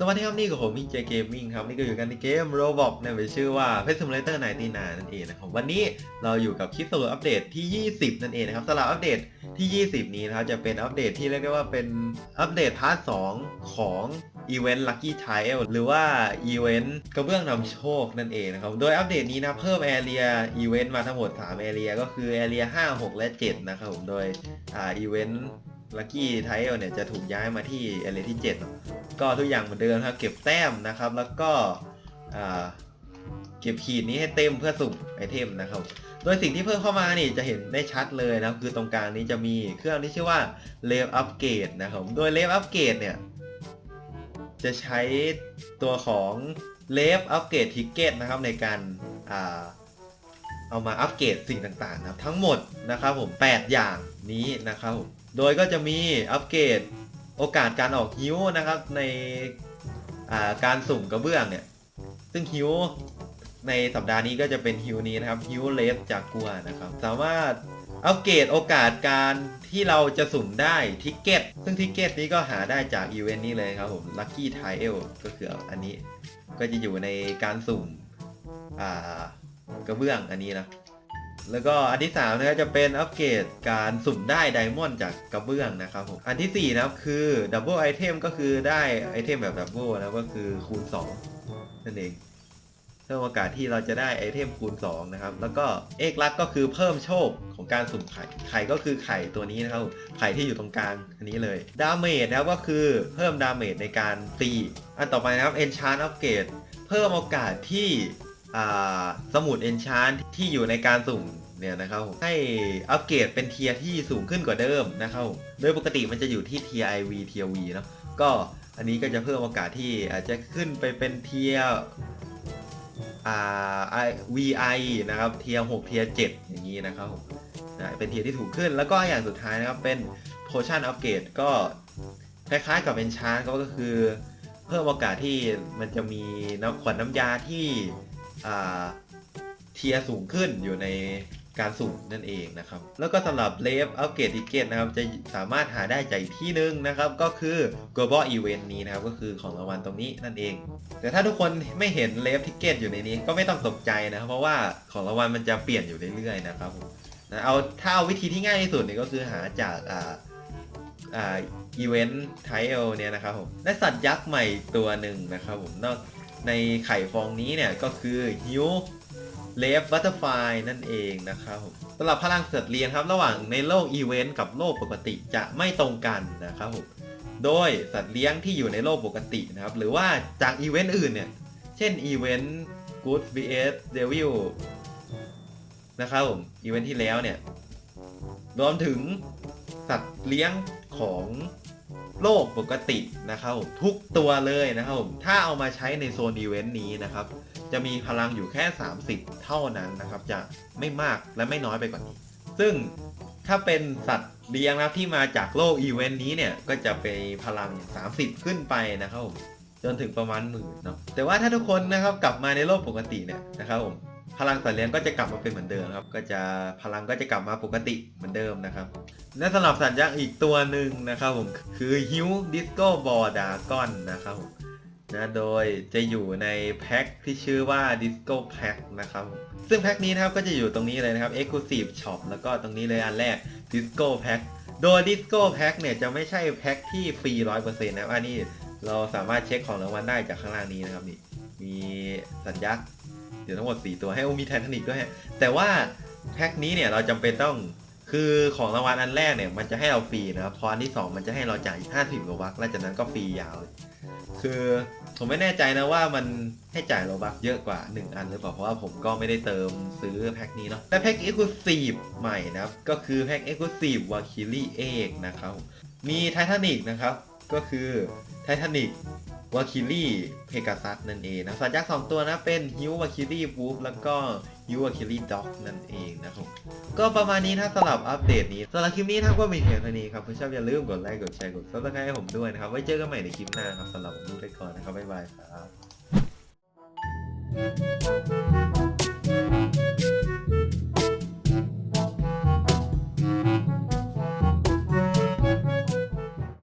สวัสดีครับนี่กับผมมิเจเกมมิ่งครับนี่ก็อยู่กันในเกม Roblox ในชื่อว่า Pet Simulator 99นั่นเองนะครับวันนี้เราอยู่กับคลิปสรุปอัปเดตที่ 20 นั่นเองนะครับสำหรับอัปเดตที่ 20 นี้นะครับจะเป็นอัปเดตที่เรียกได้ว่าเป็นอัปเดตพาร์ท 2 ของอีเวนต์ Lucky Tile หรือว่าอีเวนต์กระเบื้องนำโชคนั่นเองนะครับ โดยอัปเดตนี้นะเพิ่มแอเรียอีเวนต์มาทั้งหมด 3 แอเรียก็คือแอเรีย5 6 และ 7 นะครับผม โดยอ่าอีเวนต์ลัคกี้ไทเอลเนี่ยจะถูกย้ายมาที่แอเรียที่ 7 ก็ทุกอย่างเหมือนเดิมครับเก็บแต้มนะครับ แล้วก็เก็บขีดนี้ให้เต็มเพื่อสุ่มไอเทมนะครับ โดยสิ่งที่เพิ่มเข้ามานี่จะเห็นได้ชัดเลยนะคือตรงกลางนี้จะมีเครื่องที่ชื่อว่าเลเวลอัปเกรดนะครับโดยเลเวลอัปเกรดเนี่ยจะใช้ตัวของเลฟอัปเกรดทิกเก็ตนะครับในการอาเอามาอัปเกรดสิ่งต่างๆนะครับทั้งหมดนะครับผม 8 อย่างนี้นะครับผมโดยก็จะมีอัปเกรด โอกาสการออกฮิวนะครับในาการสุ่มกระเบื้องเนี่ย ซึ่งฮิวในสัปดาห์นี้ก็จะเป็นฮิวนี้นะครับฮิวเลฟจากกัวนะครับ สามารถอัปเกรดโอกาสการที่เราจะสุ่มได้ทิกเก็ตซึ่งทิกเก็ตนี้ก็หาได้จากอีเวนต์นี้เลยครับผม Lucky Tile ก็คืออันนี้ก็จะอยู่ในการสุ่มกระเบื้องอันนี้นะ แล้วก็อันที่3นะครับจะเป็นอัปเกรดการสุ่มได้ไดมอนด์จากกระเบื้องนะครับผมอันทีสี่4 นะครับคือดับเบิลไอเทมก็คือได้ไอเทมแบบดับเบิลแล้วก็คือคูณ 2 นั่นเองเพิ่มโอกาสที่เราจะได้ไอเทมคูณ 2 นะครับ แล้วก็เอกลักษณ์ก็คือเพิ่มโชคของการสุ่มไข่ ไข่ก็คือไข่ตัวนี้นะครับ ไข่ที่อยู่ตรงกลางอันนี้เลย ดาเมจนะครับก็คือเพิ่มดาเมจในการตี อันต่อไปนะครับเอนชานอัปเกรดเพิ่มโอกาสที่ สมุดเอนชานที่อยู่ในการสุ่มเนี่ยนะครับให้อัปเกรดเป็นเทียที่สูงขึ้นกว่าเดิมนะครับโดยปกติมันจะอยู่ที่เทียร์ IV เทียร์ V เนาะก็อันนี้ก็จะเพิ่มโอกาสที่อาจจะขึ้นไปเป็นเทียร์อ่า I- VI นะครับเทียร์6เทียร์7อย่างนี้นะครับนะเป็นเทียที่ถูกขึ้นแล้วก็อย่างสุดท้ายนะครับเป็น Potion Upgrade ก็คล้ายๆกับเป็นชาร์ก็คือ เพิ่มโอกาสที่มันจะมีน้ำขวดน้ำยาที่ เทียสูงขึ้นอยู่ในการสุ่มนั่นเองนะครับ แล้วก็สำหรับเลฟอัปเกรดติเกตนะครับ จะสามารถหาได้จากที่หนึงนะครับ ก็คือ Global Event นี้นะครับ ก็คือของรางวัลตรงนี้นั่นเอง แต่ถ้าทุกคนไม่เห็นเลฟทิเกตอยู่ในนี้ก็ไม่ต้องตกใจนะครับ เพราะว่าของรางวัลมันจะเปลี่ยนอยู่เรื่อยๆนะครับผมนะเอาถ้าเอาวิธีที่ง่ายที่สุดนี่ก็คือหาจากอ่าอ่าอีเวนต์ไทเอลเนี่ยนะครับผมและสัตว์ยักษ์ใหม่ตัวหนึ่งนะครับผมนอก ในไข่ฟองนี้เนี่ยก็คือฮิวเลฟบัตเตอร์ไฟนั่นเองนะครับผมสำหรับพลังสัตว์เลี้ยงครับระหว่างในโลกอีเวนต์กับโลกปกติจะไม่ตรงกันนะครับผมโดยสัตว์เลี้ยงที่อยู่ในโลกปกตินะครับหรือว่าจากอีเวนต์อื่นเนี่ยเช่นอีเวนต์ Good vs Devil นะครับผมอีเวนต์ที่แล้วเนี่ยรวมถึงสัตว์เลี้ยงของ โลกปกตินะครับผมทุกตัวเลยนะครับผมถ้าเอามาใช้ในโซนอีเวนต์นี้นะครับ จะมีพลังอยู่แค่ 30 เท่านั้นนะครับ จะไม่มากและไม่น้อยไปกว่านี้ ซึ่งถ้าเป็นสัตว์เลี้ยงนะที่มาจากโลกอีเวนต์นี้เนี่ยก็จะไปพลัง 30 ขึ้นไปนะครับผมจนถึงประมาณหมื่นเนาะแต่ว่าถ้าทุกคนนะครับกลับมาในโลกปกติเนี่ยนะครับผม พลังสัตว์เลี้ยงก็จะกลับมาเป็นเหมือนเดิมครับ ก็จะพลังก็จะกลับมาปกติเหมือนเดิมนะครับ และสำหรับสัตว์ยักษ์อีกตัวหนึ่งนะครับผมคือฮิวดิสโก้บอดากอนนะครับผมนะโดยจะอยู่ในแพ็คที่ชื่อว่า Disco Pack นะครับ ซึ่งแพ็คนี้นะครับก็จะอยู่ตรงนี้เลยนะครับ Exclusive Shop แล้วก็ตรงนี้เลยอันแรก Disco Pack โดย Disco Pack เนี่ยจะไม่ใช่แพ็คที่ฟรี 100%นะครับอันนี้เราสามารถเช็คของรางวัลได้จากข้างล่างนี้นะครับนี่มีสัตว์ยักษ์ เดี๋ยวทั้งหมด 4 ตัวให้โอ้มีไททานิกด้วยฮะแต่ว่าแพ็คนี้เนี่ยเราจำเป็นต้องคือของรางวัลอันแรกเนี่ยมันจะให้เราฟรีนะครับพออันที่ 2 มันจะให้เราจ่ายอีก50โลบักแล้วจากนั้นก็ฟรียาวเลยคือผมไม่แน่ใจนะว่ามันให้จ่ายโลบักเยอะกว่า 1 อันหรือเปล่าเพราะว่าผมก็ไม่ได้เติมซื้อแพ็คนี้เนาะและแพ็ค Exclusive ใหม่นะครับก็คือแพ็ค Exclusive w a k i l i เอกนะครับมีไททานิกนะครับก็คือไททานิก วาคิลี่เพกาซัสนั่นเองนะสัตว์ยักษ์สองตัวนะเป็นฮิววาคิลี่วูฟแล้วก็ฮิววาคิลี่ด็อกนั่นเองนะครับก็ประมาณนี้นะสำหรับอัปเดตนี้สำหรับคลิปนี้นะครับก็มีเพียงเท่านี้ครับคุณชอบอย่าลืมกดไลค์กดแชร์กดซับสไครต์ให้ผมด้วยนะครับไว้เจอกันใหม่ในคลิปหน้าครับสำหรับวันนี้ไปก่อนนะครับบ๊ายบายครับ